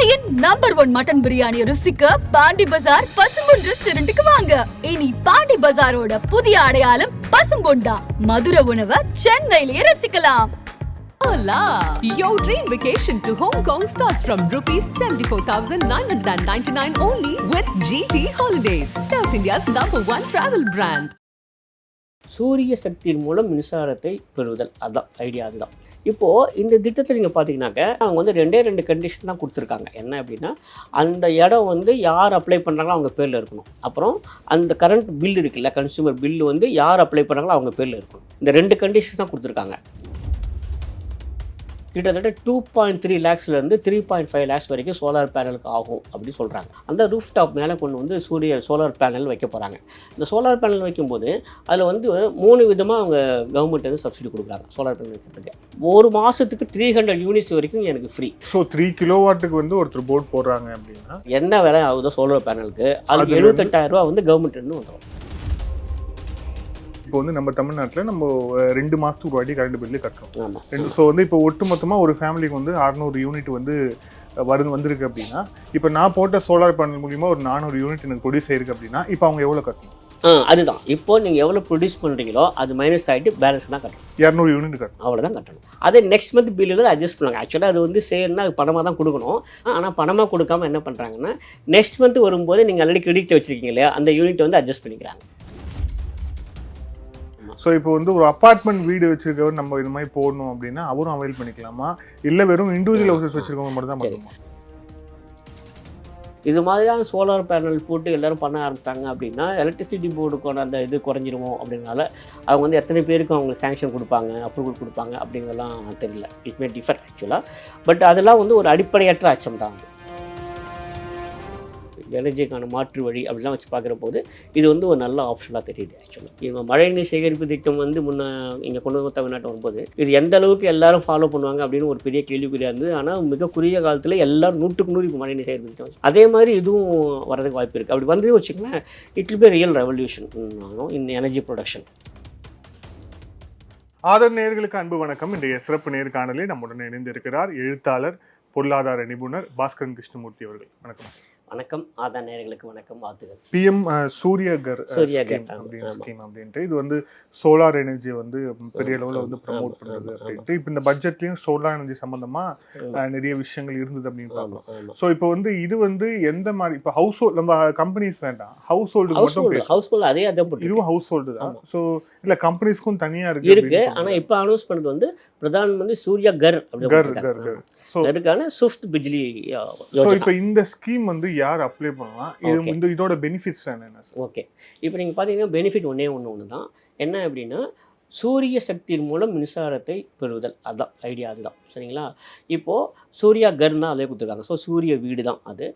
சென்னையின் number one mutton biryani ருசிக்க பாண்டி பஜார் பசும்பொன் ரெஸ்டாரண்ட்டுக்கு வாங்க. இனி பாண்டி பஜாரோட புதிய அடையாளம் பசும்பொன் தான். மதுரை உணவை சென்னையிலேயே ரசிக்கலாம். Hola! Your dream vacation to Hong Kong starts from rupees 74,999 only with GT Holidays, South India's number one travel brand. சூரிய சக்தியின் மூலம் மின்சாரத்தை பெறுதல். அதான் ஐடியா அதுதான். இப்போது இந்த திட்டத்தில் நீங்கள் பார்த்தீங்கன்னாக்க அவங்க வந்து ரெண்டே ரெண்டு கண்டிஷன் தான் கொடுத்துருக்காங்க. என்ன அப்படின்னா அந்த இடம் வந்து யார் அப்ளை பண்ணுறாங்களோ அவங்க பேரில் இருக்கணும். அப்புறம் அந்த கரண்ட் பில் இருக்குல்ல கன்சூமர் பில் வந்து யார் அப்ளை பண்ணுறாங்களோ அவங்க பேரில் இருக்கணும். இந்த ரெண்டு கண்டிஷன் தான் கொடுத்துருக்காங்க. கிட்டத்தட்ட டூ பாயிண்ட் த்ரீ லேக்ஸ்லேருந்து த்ரீ பாயிண்ட் ஃபைவ் லேக்ஸ் வரைக்கும் சோலார் பேனலுக்கு ஆகும் அப்படின்னு சொல்கிறாங்க அந்த ரூஃப் டாப் மேலே கொண்டு வந்து சூரிய சோலார் பேனல் வைக்க போகிறாங்க இந்த சோலார் பேனல் வைக்கும்போது அதில் வந்து மூணு விதமாக அவங்க கவர்மெண்ட் வந்து சப்சிடி கொடுக்குறாங்க சோலார் பேனல் வைக்கிறதுக்கு. ஒரு மாதத்துக்கு த்ரீ ஹண்ட்ரட் யூனிட்ஸ் வரைக்கும் எனக்கு ஃப்ரீ ஸோ த்ரீ கிலோவாட்டுக்கு வந்து ஒருத்தர் போர்ட் போடுறாங்க அப்படின்னா? என்ன விலை ஆகுதோ சோலார் பேனலுக்கு அதுக்கு எழுபத்தெட்டாயிரம் ரூபா வந்து கவர்மெண்ட் வந்து வந்துடும் இப்போ வந்து நம்ம தமிழ்நாட்டில் நம்ம ரெண்டு மாதத்துக்கு ஒரு வாட்டி கரண்ட் பில்லு கட்டுறோம். ரெண்டு ஸோ வந்து இப்போ ஒட்டுமொத்தமாக ஒரு ஃபேமிலிக்கு வந்து அறநூறு யூனிட் வந்து வருது வந்திருக்கு அப்படின்னா இப்போ நான் போட்ட சோலார் பேனல் மூலியமா ஒரு நானூறு யூனிட் எனக்கு ப்ரொடியூஸ் ஆயிருக்கு அப்படின்னா இப்போ அவங்க எவ்வளோ கட்டணும்? ஆ அதுதான். இப்போ நீங்கள் எவ்வளோ ப்ரொடியூஸ் பண்ணுறீங்களோ அது மைனஸ் ஆகிட்டு பேலன்ஸ் தான் கட்டணும். இரநூறு யூனிட் கட்டணும். அவ்வளோதான் கட்டணும். அதே நெக்ஸ்ட் மந்த் பில்லில் அட்ஜஸ்ட் பண்ணுவாங்க. ஆக்சுவலாக அது வந்து சேர்னா அது பணமாக தான் கொடுக்கணும். ஆனால் பணமாக கொடுக்காம என்ன பண்ணுறாங்கன்னா நெக்ஸ்ட் மந்த் வரும்போது நீங்கள் ஆல்ரெடி கிரெடிட் வச்சிருக்கீங்க இல்லையா அந்த யூனிட் வந்து அட்ஜஸ்ட் பண்ணிக்கிறாங்க. ஸோ இப்போ வந்து ஒரு அப்பார்ட்மெண்ட் வீடு வச்சிருக்கவர் நம்ம இது மாதிரி போடணும் அப்படின்னா அவரும் அவைல் பண்ணிக்கலாமா? இல்லை வெறும் இண்டிவிஜுவல் ஹவுசஸ் வச்சிருக்கவங்க மட்டும் தான். பண்ணுமா? இது மாதிரியான சோலார் பேனல் போட்டு எல்லாரும் பண்ண ஆரம்பித்தாங்க அப்படின்னா எலக்ட்ரிசிட்டி போர்டுக்கான அந்த இது குறைஞ்சிருமோ அப்படின்னால அவங்க வந்து எத்தனை பேருக்கு அவங்க சேங்ஷன் கொடுப்பாங்க அப்ரூவல் கொடுப்பாங்க அப்படிங்கிறதெல்லாம் தெரியல. இட் மே டிஃபர் ஆக்சுவலாக பட் அதெல்லாம் வந்து ஒரு அடிப்படையற்ற அச்சம் தான் எனர்ஜிக்கான மாற்று வழி அப்படிலாம் வச்சு பார்க்குற போது இது வந்து ஒரு நல்ல ஆப்ஷனாக தெரியுது ஆக்சுவலாக இவங்க மழைநீர் சேகரிப்பு திட்டம் வந்து முன்னே இங்கே கொண்டு வந்து தமிழ்நாட்டு வரும்போது இது எந்த அளவுக்கு எல்லாரும் ஃபாலோ பண்ணுவாங்க அப்படின்னு ஒரு பெரிய கேள்விக்குறியாக இருந்தது. ஆனால் மிக குறுகிய காலத்தில் எல்லாரும் நூற்றுக்கு நூறு இப்போ மழைநீர் சேகரிப்பு திட்டம் அதே மாதிரி இதுவும் வரதுக்கு வாய்ப்பு இருக்குது அப்படி வந்து வச்சுக்கோங்களேன் it be real revolution in energy production author நேயர்களுக்கு அன்பு வணக்கம். இன்றைய சிறப்பு நேர்காணலில் நம்முடன் இணைந்திருக்கிறார் எழுத்தாளர் பொருளாதார நிபுணர் பாஸ்கரன் கிருஷ்ணமூர்த்தி அவர்கள். வணக்கம். வணக்கம். ஆதா நேயர்களுக்கு வணக்கம். வாழ்த்துக்கள். பிஎம் சூரியகர் சூரியகர், ஸ்கீம் அப்படின்ட்டு இது வந்து சோலார் எனர்ஜி வந்து பெரிய அளவில் வந்து ப்ரமோட் பண்ணுறது அப்படின்ட்டு. இப்போ இந்த பட்ஜெட்லயும் சோலார் எனர்ஜி. அஹ், நிறைய விஷயங்கள் இருந்தது அப்படின்னு பார்க்கலாம். ஸோ இப்போ வந்து இது வந்து எந்த மாதிரி இப்போ ஹவுஸ் ஹோல்ட் நம்ம கம்பெனிஸ் வேண்டாம். ஹவுஸ் ஹோல்டு ஹவுஸ் மட்டும் ஹவுஸ் ஹோல்டு அதே அதான் இதுவும் ஹவுஸ் ஹோல்டு தான். ஸோ இல்ல கம்பெனிஸ்க்கும் தனியா இருக்கு இருக்கு. ஆனால் இப்போ அனௌன்ஸ் பண்ணது வந்து பிரதான் மந்திரி சூர்யா கர் கர். கர். கர் ஸோ அதற்கான ஸ்விஃப்ட் பிஜ்லி ஸோ இப்போ இந்த ஸ்கீம் வந்து யார் அப்ளை பண்ணலாம்? இது. இந்த இதோட பெனிஃபிட்ஸ் என்ன? ஓகே இப்போ நீங்கள் பார்த்தீங்கன்னா பெனிஃபிட் ஒன்றே ஒன்று ஒன்று தான் என்ன அப்படின்னா சூரிய சக்தியின் மூலம் மின்சாரத்தை பெறுதல். அதுதான் ஐடியா அதுதான். சரிங்களா? இப்போது சூர்யா கர் தான் அதே கொடுத்துருக்காங்க. ஸோ சூரிய வீடு தான் அது.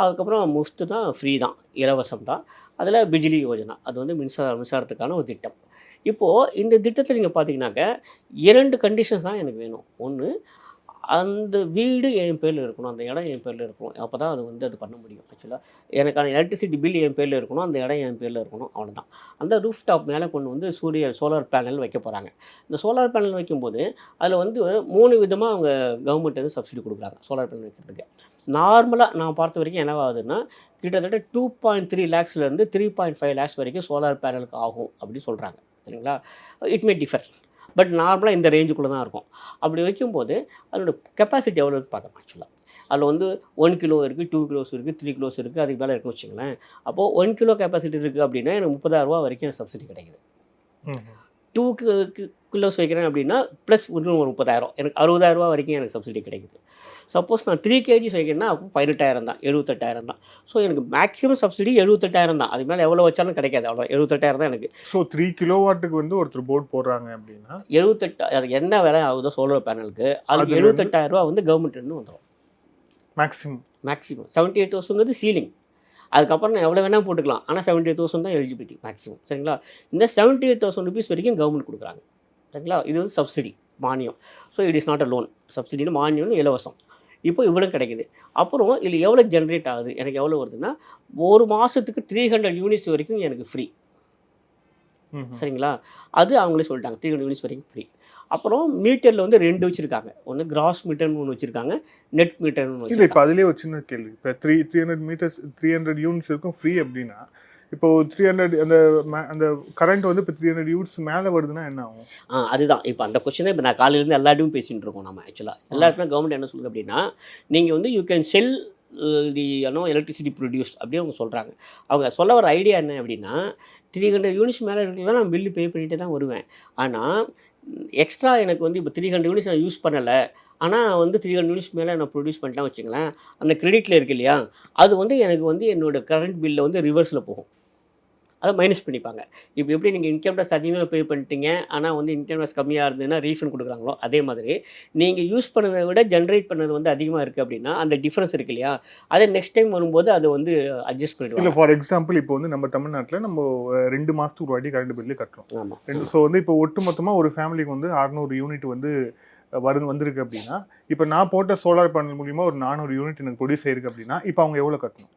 அதுக்கப்புறம் முஃப்ட் தான் ஃப்ரீ தான் இலவசம் தான் அதில் பிஜ்லி யோஜனா. அது வந்து மின்சார மின்சாரத்துக்கான ஒரு திட்டம். இப்போது இந்த திட்டத்தில் நீங்கள் பார்த்தீங்கன்னாக்க இரண்டு கண்டிஷன்ஸ் தான் எனக்கு வேணும். ஒன்று அந்த வீடு என் பேரில் இருக்கணும் அந்த இடம் என் பேரில் இருக்கணும். அப்போ தான் அது வந்து அது பண்ண முடியும் ஆக்சுவலாக எனக்கான எலக்ட்ரிசிட்டி பில் என் பேரில் இருக்கணும் அந்த இடம் என் பேரில் இருக்கணும் அவ்வளோதான் அந்த ரூஃப் டாப் மேலே கொண்டு வந்து சூரிய சோலார் பேனல் வைக்க போகிறாங்க இந்த சோலார் பேனல் வைக்கும்போது அதில் வந்து மூணு விதமாக அவங்க கவர்மெண்ட் வந்து சப்சிடி கொடுக்குறாங்க சோலார் பேனல் வைக்கிறதுக்கு. நார்மலாக நான் பார்த்த வரைக்கும் என்னவாகுதுன்னா கிட்டத்தட்ட டூ பாயிண்ட் த்ரீ லேக்ஸ்லேருந்து த்ரீ பாயிண்ட் ஃபைவ் லேக்ஸ் வரைக்கும் சோலார் பேனலுக்கு ஆகும் அப்படின்னு சொல்கிறாங்க சரிங்களா? இட் மே டிஃபர் பட் நார்மலாக இந்த ரேஞ்சுக்குள்ளே தான் இருக்கும். அப்படி வைக்கும்போது அதோட கெப்பாசிட்டி எவ்வளோ இருக்கு பார்க்கலாம் ஆக்சுவலாக அதில் வந்து ஒன் கிலோ இருக்குது டூ கிலோஸ் இருக்குது த்ரீ கிலோஸ் இருக்குது அதுக்கு மேலே இருக்குன்னு வச்சுங்களேன் அப்போது ஒன் கிலோ கெப்பாசிட்டி இருக்குது அப்படின்னா எனக்கு முப்பதாயிரரூபா வரைக்கும் எனக்கு சப்சிடி கிடைக்குது. டூ கிலோஸ் வைக்கிறேன் அப்படின்னா ப்ளஸ் இன்னும் ஒரு முப்பதாயிரம். எனக்கு அறுபதாயிரரூபா வரைக்கும் எனக்கு சப்சிடி கிடைக்குது. சப்போஸ் நான் த்ரீ கேஜிஸ் வைக்கிறேன்னா அப்போ பதினெட்டாயிரம் தான் எழுபத்தெட்டாயிரம் தான். ஸோ எனக்கு மேக்ஸிமம் சப்சிடி எழுபத்தெட்டாயிரம் தான். அது மேலே எவ்வளோ வச்சாலும் கிடைக்காது. அவ்வளோ எழுபத்தெட்டாயிரம் தான் எனக்கு. ஸோ த்ரீ கிலோவாட்டுக்கு வந்து ஒருத்தர் போர்ட் போடுறாங்க அப்படின்னா? எழுபத்தெட்டு அது என்ன விலை ஆகுதோ சோலார் பேனலுக்கு அது எழுபத்தெட்டாயிரம் ரூபா வந்து கவர்மெண்ட்லேருந்து வந்துடும் maximum maximum seventy eight thousand ceiling அதுக்கப்புறம் நான் எவ்வளோ வேணால் போட்டுக்கலாம். ஆனால் செவன்ட்டி எயிட் தௌசண்ட் தான் எலிஜிபிலிட்டி மேக்ஸிமம் சரிங்களா? இந்த செவன்ட்டி எயிட் தௌசண்ட் ருபீஸ் வரைக்கும் கவர்மெண்ட் கொடுக்குறாங்க. சரிங்களா? இது வந்து சப்சிடி மானியம் so it is not a loan சப்சிடின்னு மானியம்னு இலவசம். இப்போ இவ்வளோ கிடைக்குது. அப்புறம் இதில் எவ்வளோ ஜென்ரேட் ஆகுது? எனக்கு எவ்வளோ வருதுன்னா ஒரு மாதத்துக்கு த்ரீ ஹண்ட்ரட் யூனிட்ஸ் வரைக்கும் எனக்கு ஃப்ரீ சரிங்களா? அது அவங்களே சொல்லிட்டாங்க. த்ரீ ஹண்ட்ரட் யூனிட்ஸ் வரைக்கும் ஃப்ரீ அப்புறம் மீட்டரில் வந்து ரெண்டு வச்சுருக்காங்க. ஒன்று கிராஸ் மீட்டர்னு ஒன்று வச்சுருக்காங்க. நெட் மீட்டர்னு ஒன்று இப்போ அதுலேயே ஒரு சின்ன கேள்வி. இப்போ three three hundred meters three hundred units இருக்கும் ஃப்ரீ அப்படின்னா இப்போ த்ரீ ஹண்ட்ரட் அந்த அந்த கரண்ட் வந்து இப்போ த்ரீ ஹண்ட்ரட் யூனிட்ஸ் மேலே வருதுன்னா என்ன ஆகும்? ஆ அதுதான். இப்போ அந்த கொஸ்டினை இப்போ நான் காலையிலேருந்து எல்லாத்தையும் பேசிகிட்டு இருக்கோம் நம்ம ஆக்சுவலாக எல்லாருக்குமே கவர்மெண்ட் என்ன சொல்லுது அப்படின்னா நீங்கள் வந்து you can sell the uh electricity produce அப்படின்னு அவங்க சொல்கிறாங்க அவங்க சொல்ல வர ஐடியா என்ன அப்படின்னா த்ரீ ஹண்ட்ரட் யூனிட்ஸ் மேலே இருக்கிறதா நான் பில்லு பே பண்ணிட்டு தான் வருவேன். ஆனால் எக்ஸ்ட்ரா எனக்கு வந்து இப்போ த்ரீ ஹண்ட்ரட் யூனிட்ஸ் நான் யூஸ் பண்ணலை. ஆனால் வந்து த்ரீ ஹண்ட்ரட் யூனிட்ஸ் மேலே நான் ப்ரொடியூஸ் பண்ணிட்டேன் வச்சுங்களேன் அந்த கிரெடிட்டில் இருக்கு இல்லையா? அது வந்து எனக்கு வந்து என்னோட கரண்ட் பில்லில் வந்து ரிவர்ஸில் போகும். அதை மைனஸ் பண்ணிப்பாங்க. இப்போ எப்படி நீங்கள் இன்கம் டேக்ஸ் அதிகமாக பே பண்ணிட்டீங்க ஆனால் வந்து இன்கம் டேக்ஸ் கம்மியாக இருந்ததுன்னா ரீஃபண்ட் கொடுக்குறாங்களோ அதே மாதிரி நீங்கள் யூஸ் பண்ணதை விட ஜென்ரேட் பண்ணது வந்து அதிகமாக இருக்குது அப்படின்னா அந்த டிஃப்ரென்ஸ் இருக்கு இல்லையா? அதை நெக்ஸ்ட் டைம் வரும்போது அதை வந்து அட்ஜஸ்ட் இல்லை பண்ணிடுவாங்க ஃபார் எக்ஸாம்பிள் இப்போ வந்து நம்ம தமிழ்நாட்டில் நம்ம ரெண்டு மாதத்துக்கு ஒரு வாட்டி கரண்ட் பில்லு கட்டுறோம். ஆமாம் ரெண்டு ஸோ வந்து இப்போ ஒட்டுமொத்தமாக ஒரு ஃபேமிலிக்கு வந்து அறநூறு யூனிட் வந்து வரு வந்திருக்கு அப்படின்னா இப்போ நான் போட்ட சோலார் பேனல் மூலியமா ஒரு நானூறு யூனிட் எனக்கு ப்ரொடியூஸ் ஆயிருக்கு அப்படின்னா இப்போ அவங்க எவ்வளோ கட்டணும்?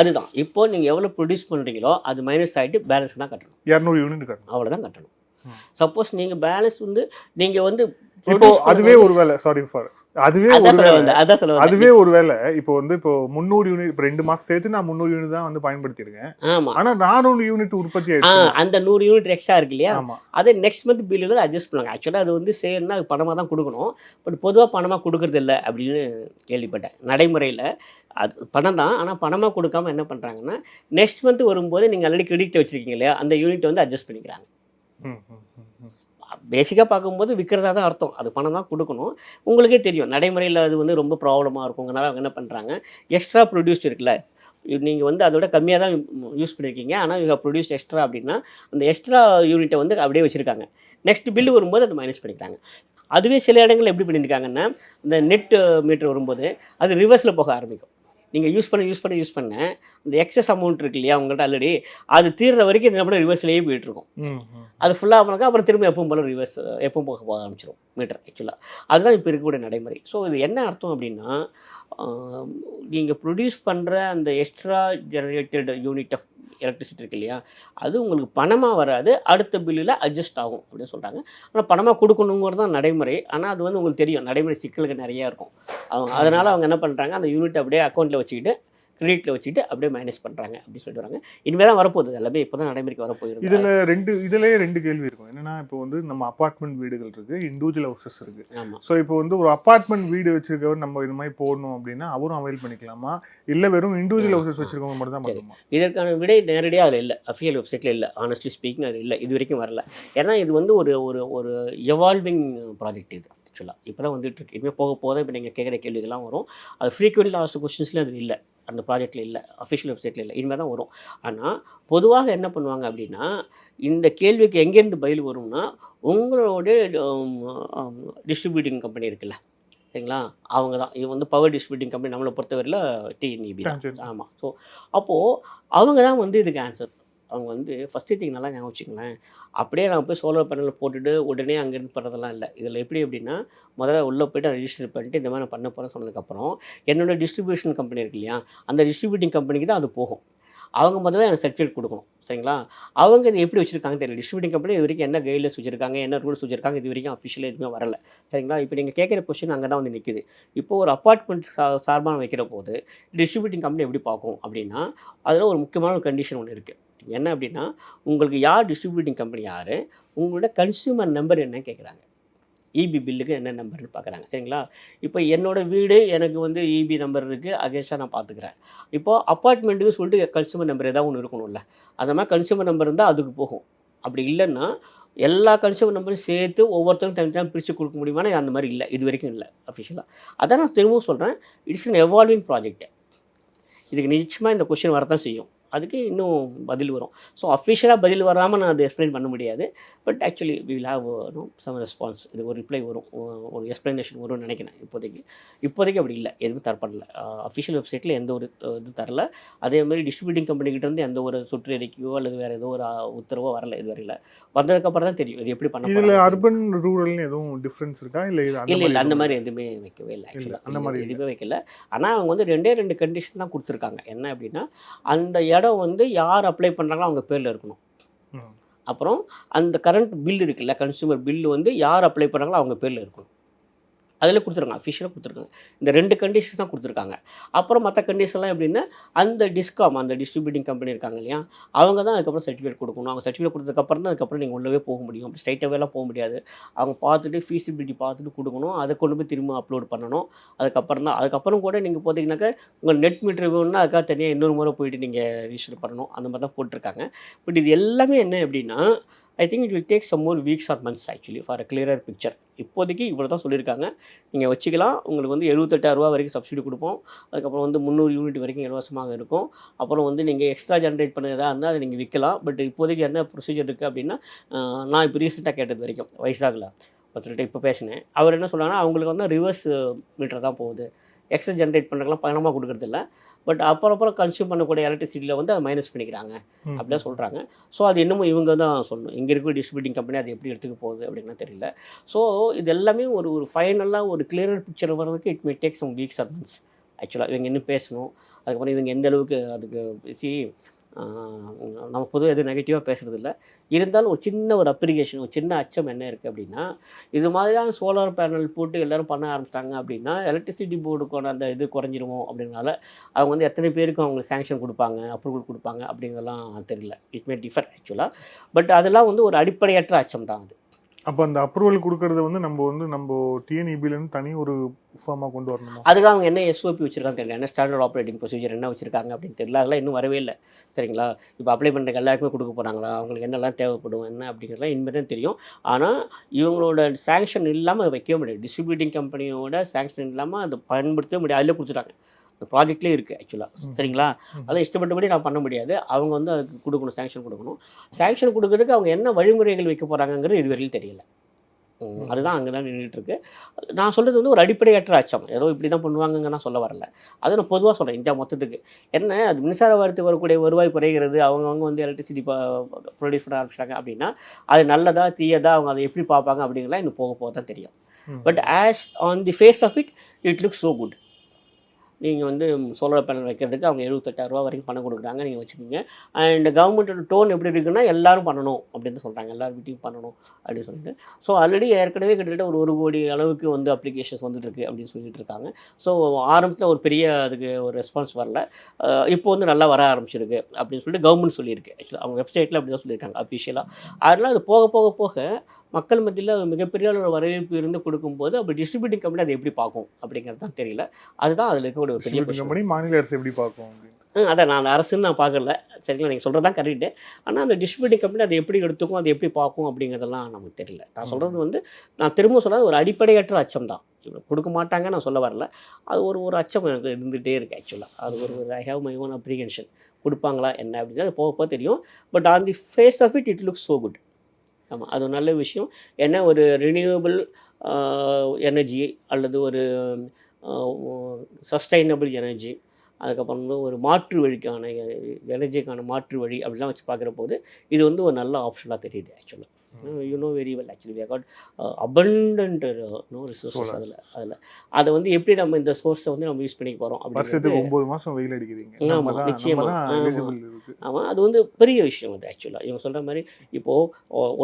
அதுதான். இப்போ நீங்கள் எவ்வளோ ப்ரொடியூஸ் பண்ணுறீங்களோ அது மைனஸ் ஆகிட்டு பேலன்ஸ் தான் கட்டணும். இரநூறு யூனிட் கட்டணும். அவ்வளோதான் கட்டணும். ம். சப்போஸ் நீங்கள் பேலன்ஸ் வந்து நீங்கள் வந்து அதுவே ஒரு வேலை. சாரி ஃபார் அதுவே அதுவே வந்தேன் ஒரு வேலை இப்போ வந்து இப்போ முந்நூறு யூனிட் இப்போ ரெண்டு மாசம் சேர்த்து நான் முந்நூறு யூனிட் தான் வந்து பயன்படுத்தியிருக்கேன். ஆமாம் ஆனா நானூறு யூனிட் உற்பத்தி அந்த நூறு யூனிட் எக்ஸ்ட்ரா இருக்கு இல்லையா? ஆமா. அதை நெக்ஸ்ட் மந்த் பில்லில் அட்ஜஸ்ட் பண்ணுவாங்க. ஆக்சுவலாக அது வந்து சேர்னா அது பணமாக தான் கொடுக்கணும். பட் பொதுவாக பணமாக கொடுக்கறது இல்லை அப்படின்னு கேள்விப்பட்டேன். நடைமுறையில் அது பணம் தான். ஆனால் பணமாக கொடுக்காம என்ன பண்ணுறாங்கன்னா நெக்ஸ்ட் மந்த் வரும்போது நீங்கள் ஆல்ரெடி கிரெடிட் வச்சுருக்கீங்க இல்லையா? அந்த யூனிட் வந்து அட்ஜஸ்ட் பண்ணிக்கிறாங்க. பேசிக்காக பார்க்கும்போது விற்கிறதா தான் அர்த்தம். அது பணம் தான் கொடுக்கணும். உங்களுக்கே தெரியும். நடைமுறையில் அது வந்து ரொம்ப ப்ராப்ளமாக இருக்குங்கனால அவங்க என்ன பண்ணுறாங்க எக்ஸ்ட்ரா ப்ரொடியூஸ்ட் இருக்குல்ல நீங்கள் வந்து அதோட கம்மியாக தான் யூஸ் பண்ணியிருக்கீங்க ஆனால் யூ ப்ரொடியூஸ் எக்ஸ்ட்ரா அப்படின்னா அந்த எக்ஸ்ட்ரா யூனிட்டை வந்து அப்படியே வச்சுருக்காங்க. நெக்ஸ்ட் பில்லு வரும்போது அதை மைனஸ் பண்ணிக்கிறாங்க. அதுவே சில இடங்களில் எப்படி பண்ணியிருக்காங்கன்னா இந்த நெட் மீட்டர் வரும்போது அது ரிவர்ஸில் போக ஆரம்பிக்கும். நீங்கள் யூஸ் பண்ண யூஸ் பண்ண யூஸ் பண்ண. இந்த எக்ஸஸ் அமௌண்ட் இருக்கு இல்லையா உங்கள்கிட்ட ஆல்ரெடி அது தீர்ற வரைக்கும் இந்த நம்ம ரிவர்ஸ்லேயே போயிட்டு இருக்கும். ம், ம். அது ஃபுல்லாக பண்ணாக்கா அப்புறம் திரும்ப எப்பவும் போல ரிவர்ஸ் எப்பவும் போக போக ஆரம்பிச்சிடும் மீட்டர் ஆக்சுவலாக அதுதான் இப்போ இருக்கக்கூடிய நடைமுறை. ஸோ இது என்ன அர்த்தம் அப்படின்னா நீங்கள் ப்ரொடியூஸ் பண்ணுற அந்த extra generated unit of electricity இருக்கு இல்லையா? அது உங்களுக்கு பணமாக வராது அடுத்த பில்லில் அட்ஜஸ்ட் ஆகும் அப்படின்னு சொல்கிறாங்க ஆனால் பணமாக கொடுக்கணுங்கிறது தான் நடைமுறை. ஆனால் அது வந்து உங்களுக்கு தெரியும் நடைமுறை சிக்கலுக்கு நிறையா இருக்கும். அவங்க அதனால் அவங்க என்ன பண்ணுறாங்க அந்த யூனிட் அப்படியே அக்கௌண்ட்டில் வச்சுக்கிட்டு கிரெடிட்டில் வச்சுக்கிட்டு அப்படியே மைனஸ் பண்ணுறாங்க அப்படின்னு சொல்லிட்டு வராங்க. இனிமேல் தான் வரப்போகுது. எல்லாமே இப்போ தான் நடைமுறைக்கு வரப்போகுது இதுல ரெண்டு இதுலயே ரெண்டு கேள்வி இருக்கும். என்னன்னா இப்போ வந்து நம்ம அபார்ட்மெண்ட் வீடுகள் இருக்கு இண்டிவிஜுவல் ஹவுசஸ் இருக்கு. ஆமாம் ஸோ இப்போ வந்து ஒரு அபார்ட்மெண்ட் வீடு வச்சிருக்கவர் நம்ம இது மாதிரி போடணும் அப்படின்னா அவரும் அவைல் பண்ணிக்கலாமா? இல்ல வெறும் இண்டிவிஜுவல் ஹவுசஸ் வச்சிருக்கவங்க மட்டும் தான். பண்ணுமா? இதற்கான விடை நேரடியாக அதில் இல்லை. அஃபிஷியல் வெப்சைட்டில் இல்லை. ஆனஸ்ட்லி ஸ்பீக்கிங் அது இல்லை. இது வரைக்கும் வரல. ஏன்னா இது வந்து ஒரு ஒரு ஒரு எவால்விங் ப்ராஜெக்ட் இது ஆக்சுவலாக இப்போ தான் வந்துட்டு இருக்கு. இனிமேல் போக போக இப்போ நீங்கள் கேட்குற கேள்விகள்லாம் வரும். அது ஃப்ரீக்வெண்ட் லாஸ்ட் கொஸ்டின்ஸ்லேயும் அது இல்லை. அந்த ப்ராஜெக்ட்டில் இல்லை அஃபிஷியல் வெப்சைட்டில் இல்லை. இனிமேல் தான் வரும். ஆனால் பொதுவாக என்ன பண்ணுவாங்க அப்படின்னா இந்த கேள்விக்கு எங்கேருந்து பதில் வரும்னா உங்களோட டிஸ்ட்ரிபியூட்டிங் கம்பெனி இருக்குல்ல சரிங்களா? அவங்க தான். இது வந்து பவர் டிஸ்ட்ரிபியூட்டிங் கம்பெனி நம்மளை பொறுத்தவரையில் டிஎன்இபி தான். சரி. ஆமாம் ஸோ அப்போது அவங்க தான் வந்து இதுக்கு ஆன்சர் அவங்க வந்து ஃபஸ்ட் திங் நல்லா ஞாபகம் வச்சுங்களேன் அப்படியே நான் போய் சோலார் பேனலில் போட்டுட்டு உடனே அங்கேருந்து பண்ணுறதெல்லாம் இல்லை. இதில் எப்படி அப்படின்னா முதல்ல உள்ளே போய்ட்டு ரெஜிஸ்டர் பண்ணிட்டு இந்த மாதிரி நான் பண்ண போகிறேன்னு சொன்னதுக்கப்புறம் என்னோடய டிஸ்ட்ரிபியூஷன் கம்பெனி இருக்கு இல்லையா அந்த டிஸ்ட்ரிபியூட்டிங் கம்பெனிக்கு தான் அது போகும். அவங்க முதல்ல எனக்கு சர்டிஃபிகேட் கொடுக்கணும். சரிங்களா? அவங்க இது எப்படி வச்சுருக்காங்க தெரியல. டிஸ்ட்ரிபியூட்டிங் கம்பெனி இது வரைக்கும் என்ன கைட்லைன்ஸ் வச்சுருக்காங்க என்ன ரூல்ஸ் வச்சுருக்காங்க இது வரைக்கும் அஃபிஷியல் எதுவுமே வரல. சரிங்களா? இப்போ நீங்கள் கேட்குற கொஸ்டின் அங்கே தான் வந்து நிற்குது இப்போ ஒரு அப்பார்ட்மெண்ட் சா சார்பாக வைக்கிற போது டிஸ்ட்ரிபியூட்டிங் கம்பெனி எப்படி பார்க்கும் அப்படின்னா அதில் ஒரு முக்கியமான ஒரு கண்டிஷன் ஒன்று இருக்குது என்ன அப்படின்னா உங்களுக்கு யார் டிஸ்ட்ரிபியூட்டிங் கம்பெனி யார் உங்களோட கன்சியூமர் நம்பர் என்னன்னு கேட்குறாங்க இபி பில்லுக்கு என்ன நம்பர்னு பார்க்குறாங்க சரிங்களா? இப்போ என்னோடய வீடு எனக்கு வந்து இபி நம்பர் இருக்குது அகேன்ஸ்டாக நான் பார்த்துக்கிறேன் இப்போ அப்பார்ட்மெண்ட்டுக்கு சொல்லிட்டு கன்சியூமர் நம்பர் ஏதாவது ஒன்று இருக்கணும்ல அந்த மாதிரி கன்சியூமர் நம்பர் இருந்தால் அதுக்கு போகும். அப்படி இல்லைன்னா எல்லா கன்சியூமர் நம்பரும் சேர்த்து ஒவ்வொருத்தரும் தனித்தனியாக பிரித்து கொடுக்க முடியுமானா அந்த மாதிரி இல்லை. இது வரைக்கும் இல்லை அஃபிஷியலாக அதான் நான் திரும்பவும் சொல்கிறேன் இட்ஸ் அன் எவால்விங் ப்ராஜெக்ட் இதுக்கு நிச்சயமாக இந்த கொஷின் வரதான் செய்யும். அதுக்கு இன்னும் பதில் வரும். ஸோ அஃபிஷியலாக பதில் வராமல் நான் அதை எக்ஸ்பிளைன் பண்ண முடியாது. But actually we will have no some response இது ஒரு ரிப்ளை வரும். ஒரு எக்ஸ்ப்ளனேஷன் வரும்னு நினைக்கிறேன். இப்போதைக்கு. இப்போதைக்கு அப்படி இல்லை. எதுவும் தரப்படல. அஃபிஷியல் வெப்சைட்டில் எந்த ஒரு இதுவும் தரல. அதே மாதிரி டிஸ்ட்ரிபியூட்டிங் கம்பெனிக்கிட்ட இருந்து எந்த ஒரு சுற்றறிக்கையோ அல்லது வேறு ஏதோ ஒரு உத்தரவோ வரல இது வரையில் வந்ததுக்கப்புறம் தான் தெரியும். இது எப்படி பண்ண இதுல. அர்பன் ரூரல்னு எதுவும் டிஃபரன்ஸ் இருக்கா? இல்ல இது இல்லை இல்லை. அந்த மாதிரி எதுவுமே வைக்கவே இல்லை இல்ல, ஆக்சுவலாக அந்த மாதிரி எதுவுமே வைக்கல. ஆனால் அவங்க வந்து ரெண்டே ரெண்டு கண்டிஷன் தான் கொடுத்துருக்காங்க. என்ன அப்படின்னா அந்த இடம் வந்து யார் அப்ளை பண்ணுறாங்களோ அவங்க பேரில் இருக்கணும். அப்புறம் அந்த கரண்ட் பில் இருக்குல்ல கன்சூமர் பில் வந்து யார் அப்ளை பண்ணுறாங்களோ அவங்க பேரில் இருக்கணும் அதில் கொடுத்துருக்காங்க அஃபிஷியலாக கொடுத்துருக்காங்க. இந்த ரெண்டு கண்டிஷன்ஸ் தான் கொடுத்துருக்காங்க. அப்புறம் மற்ற கண்டிஷன்லாம் எப்படின்னா அந்த டிஸ்காம் அந்த டிஸ்ட்ரிபியூட்டிங் கம்பெனி இருக்காங்க இல்லையா அவங்க தான் அதுக்கப்புறம் சர்டிஃபிகேட் கொடுக்கணும். அவங்க சர்டிஃபிகேட் கொடுத்ததுக்கப்புறம் தான் அதுக்கப்புறம் நீங்கள் உள்ளவே போக முடியும். அப்படி ஸ்ட்ரைட்டாகவேலாம் போக முடியாது. அவங்க பார்த்துட்டு ஃபீஸிபிலிட்டி பார்த்துட்டு கொடுக்கணும். அதை கொண்டு போய் திரும்ப அப்லோட் பண்ணணும். அதுக்கப்புறம் தான். அதுக்கப்புறம் கூட நீங்கள் பார்த்தீங்கன்னாக்கா உங்கள் நெட் மீட்டர் வேணும்னா அதுக்காக தனியாக இன்னொரு முறை போயிட்டு நீங்கள் ரிஜிஸ்டர் பண்ணணும். அந்த மாதிரி தான் போட்டிருக்காங்க. பட் இது எல்லாமே என்ன எப்படின்னா I think it will take some more weeks or months actually for a clearer picture இப்போதைக்கு இவ்வளோ தான் சொல்லியிருக்காங்க. நீங்கள் வச்சுக்கலாம். உங்களுக்கு வந்து எழுபத்தெட்டாயிரரூவா வரைக்கும் சப்சிடி கொடுப்போம். அதுக்கப்புறம் வந்து முந்நூறு யூனிட் வரைக்கும் இலவசமாக இருக்கும். அப்புறம் வந்து நீங்கள் எக்ஸ்ட்ரா ஜென்ரேட் பண்ணதா இருந்தால் அதை நீங்கள் விற்கலாம். பட் இப்போதைக்கு என்ன ப்ரொசீஜர் இருக்குது அப்படின்னா நான் இப்போ ரீசெண்டாக கேட்டது வரைக்கும் வயசாகல ஒருத்தர்கிட்ட இப்போ பேசினேன். அவர் என்ன சொல்றாங்கன்னா அவங்களுக்கு வந்து ரிவர்ஸ் மீட்டர் தான் போகுது. எக்ஸ்ட்ரா ஜென்ரேட் பண்ணுறதுலாம் பணமாக கொடுக்குறது இல்ல பட் அப்புறம் அப்புறம் கன்சியூம் பண்ணக்கூடிய எலக்ட்ரிசிட்டியில் வந்து அதை மைனஸ் பண்ணிக்கிறாங்க. ம். அப்படிதான் சொல்கிறாங்க ஸோ அது இன்னமும் இவங்க தான் சொல்லணும். இங்கே இருக்கிற டிஸ்ட்ரிபியூட்டிங் கம்பெனி அது எப்படி எடுத்துக்க போகுது அப்படின்னா தெரியல. ஸோ இது எல்லாமே ஒரு ஒரு ஃபைனலாக ஒரு கிளியரர் பிக்சர் வர்றதுக்கு it may take some weeks or months ஆக்சுவலாக இவங்க இன்னும் பேசணும். அதுக்கப்புறம் இவங்க எந்த அளவுக்கு அதுக்கு சி நம்ம பொதுவாக எதுவும் நெகட்டிவாக பேசுகிறது இல்லை இருந்தாலும் ஒரு சின்ன ஒரு அப்ளிகேஷன் ஒரு சின்ன அச்சம் என்ன இருக்குது அப்படின்னா இது மாதிரியான சோலார் பேனல் போட்டு எல்லோரும் பண்ண ஆரம்பிச்சிட்டாங்க அப்படின்னா எலக்ட்ரிசிட்டி போர்டுக்கான அந்த இது குறைஞ்சிருமோ அப்படின்னால அவங்க வந்து எத்தனை பேருக்கு அவங்க சேங்ஷன் கொடுப்பாங்க அப்ரூவல் கொடுப்பாங்க அப்படிங்கிறதெல்லாம் தெரியல. இட் மே டிஃபர் ஆக்சுவலாக பட் அதெல்லாம் வந்து ஒரு அடிப்படையற்ற அச்சம் தான் அது. அப்போ அந்த அப்ரூவல் கொடுக்கறத வந்து நம்ம வந்து நம்ம டிஎன்இபிலேருந்து தனி ஒரு ஃபார்மாக கொண்டு வரணும்? அதுக்கு அவங்க என்ன எஸ்ஓபி வச்சிருக்காங்க தெரியல. என்ன ஸ்டாண்டர்ட் ஆப்ரேட்டிங் ப்ரொசீஜர் என்ன வச்சிருக்காங்க அப்படின்னு தெரியல. அதெல்லாம் இன்னும் வரவே இல்லை. சரிங்களா? இப்போ அப்ளை பண்ணுற எல்லாருக்குமே கொடுக்க போகிறாங்களா அவங்களுக்கு என்னெல்லாம் தேவைப்படும் என்ன அப்படிங்கிறதுலாம் இனிமேல் தான் தெரியும். ஆனால் இவங்களோட சேங்ஷன் இல்லாமல் அதை முடியாது. டிஸ்ட்ரிபியூட்டிங் கம்பெனியோட சேங்ஷன் இல்லாமல் அதை பயன்படுத்தவே முடியாது. அதில் கொடுத்துட்டாங்க. ப்ராஜெக்ட்லேயே இருக்குது ஆக்சுவலாக. சரிங்களா. அதை இஷ்டப்பட்டபடி நான் பண்ண முடியாது. அவங்க வந்து அதுக்கு கொடுக்கணும் சாங்ஷன் கொடுக்கணும். சாங்ஷன் கொடுக்கறதுக்கு அவங்க என்ன வழிமுறைகள் வைக்க போகிறாங்கங்கிறது இதுவரையிலும் தெரியல. அதுதான் அங்கே தான் நின்றுட்டு இருக்கு. நான் சொல்கிறது வந்து ஒரு அடிப்படையற்ற அச்சம். ஏதோ இப்படி தான் பண்ணுவாங்கன்னு நான் சொல்ல வரல. அது நான் பொதுவாக சொல்கிறேன் இந்தியா மொத்தத்துக்கு. என்ன அது மின்சார வாரத்துக்கு வரக்கூடிய வருவாய் குறைகிறது அவங்கவுங்க வந்து எலக்ட்ரிசிட்டி ப்ரொடியூஸ் பண்ண ஆரம்பிச்சிட்டாங்க அப்படின்னா அது நல்லதா தீயதா அவங்க அதை எப்படி பார்ப்பாங்க அப்படிங்கிறலாம் இன்னும் போக போக தான் தெரியும். But as on the face of it it looks so good நீங்கள் வந்து சோலார் பேனல் வைக்கிறதுக்கு அவங்க எழுபத்தெட்டாயிரரூவா வரைக்கும் பணம் கொடுக்குறாங்க நீங்கள் வச்சுக்கோங்க. அண்ட் கவர்மெண்ட்டோட டோன் எப்படி இருக்குன்னா எல்லாரும் பண்ணணும் அப்படின்னு சொல்கிறாங்க எல்லார் வீட்டையும் பண்ணணும் அப்படின்னு சொல்லிட்டு. ஸோ ஆல்ரெடி ஏற்கனவே கிட்டத்தட்ட ஒரு ஒரு கோடி அளவுக்கு வந்து அப்ளிகேஷன்ஸ் வந்துட்டுருக்கு அப்படின்னு சொல்லிட்டு இருக்காங்க. ஸோ ஆரம்பத்தில் ஒரு பெரிய அதுக்கு ஒரு ரெஸ்பான்ஸ் வரல. இப்போ வந்து நல்லா வர ஆரம்பிச்சிருக்கு அப்படின்னு சொல்லிட்டு கவர்மெண்ட் சொல்லியிருக்கு. ஆக்சுவலாக அவங்க வெப்சைட்டில் அப்படி தான் சொல்லியிருக்காங்க அஃபிஷியலாக அதனால் அது போக போக போக மக்கள் மத்தியில் மிகப்பெரிய அளவு வரவேற்பு இருந்து கொடுக்கும்போது அப்படி டிஸ்ட்ரிபியூட்டிங் கம்பெனி அதை எப்படி பார்க்கும் அப்படிங்கிறது தான் தெரியல. அதுதான் அதில் இருக்கக்கூடிய ஒரு பெரிய. கம்பெனி மாநில அரசு எப்படி பார்க்கும் அதான் நான் அந்த அரசுன்னு நான் பார்க்கல. சரிங்களா நீங்கள் சொல்கிறது தான் கரெக்டு ஆனால் அந்த டிஸ்ட்ரிபியூட்டிங் கம்பெனி அதை எப்படி எடுத்துக்கும் அதை எப்படி பார்க்கும் அப்படிங்கிறதெல்லாம் நமக்கு தெரியல. நான் சொல்கிறது வந்து நான் திரும்ப சொல்கிறது ஒரு அடிப்படையற்ற அச்சம் தான். இவ்வளோ கொடுக்க மாட்டாங்க நான் சொல்ல வரல. அது ஒரு ஒரு அச்சம் எனக்கு இருந்துகிட்டே இருக்குது ஆக்சுவலாக அது ஒரு ஒரு I have my own apprehension கொடுப்பாங்களா என்ன அப்படின்னு அது போக போக தெரியும். But on the face of it it looks so good ஆமாம் அது ஒரு நல்ல விஷயம். ஏன்னா ஒரு ரினியூவபிள் எனர்ஜி அல்லது ஒரு சஸ்டைனபிள் எனர்ஜி அதுக்கப்புறம் வந்து ஒரு மாற்று வழிக்கான எனர்ஜிக்கான மாற்று வழி அப்படிலாம் வச்சு பார்க்குற போது இது வந்து ஒரு நல்ல ஆப்ஷனாக தெரியுது ஆக்சுவலாக you know very well actually we got abundant no resources. அதில் அதில். அதை வந்து எப்படி நம்ம இந்த சோர்ஸை வந்து நம்ம யூஸ் பண்ணிக்க போகிறோம் அப்படிங்கிறது ஒன்பது மாசம் வெயில் அடிக்கிறீங்க ஆமா, நம்ம தான் நிச்சயமா. நம்ம தான் ஆமா. eligible இருக்கு. ஆமாம் அது வந்து பெரிய விஷயம் அது ஆக்சுவலாக இவங்க சொல்கிற மாதிரி இப்போது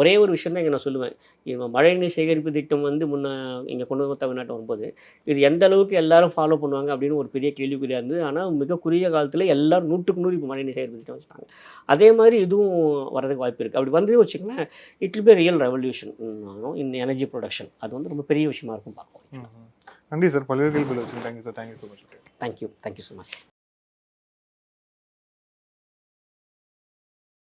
ஒரே ஒரு விஷயம் தான் இங்கே நான் சொல்லுவேன். இவங்க மழைநீர் சேகரிப்பு திட்டம் வந்து முன்ன இங்கே கொண்டு வந்து தமிழ்நாட்டு வரும்போது இது எந்த அளவுக்கு எல்லாரும் ஃபாலோ பண்ணுவாங்க அப்படின்னு ஒரு பெரிய கேள்விக்குறியாக இருந்தது. ஆனால் மிக குறுகிய காலத்தில் எல்லாரும் நூற்றுக்கு நூறு இப்போ மழைநீர் சேகரிப்பு திட்டம் வச்சுட்டாங்க. அதே மாதிரி இதுவும் வரதுக்கு வாய்ப்பு இருக்குது அப்படி வந்து வச்சுக்கோங்களேன் it be real revolution in energy production அது வந்து ரொம்ப பெரிய விஷயமா இருக்கும் பார்ப்போம். நன்றி சார். பல்வேறு கேள்விகள் thank you sir thank you so much thank you thank you so much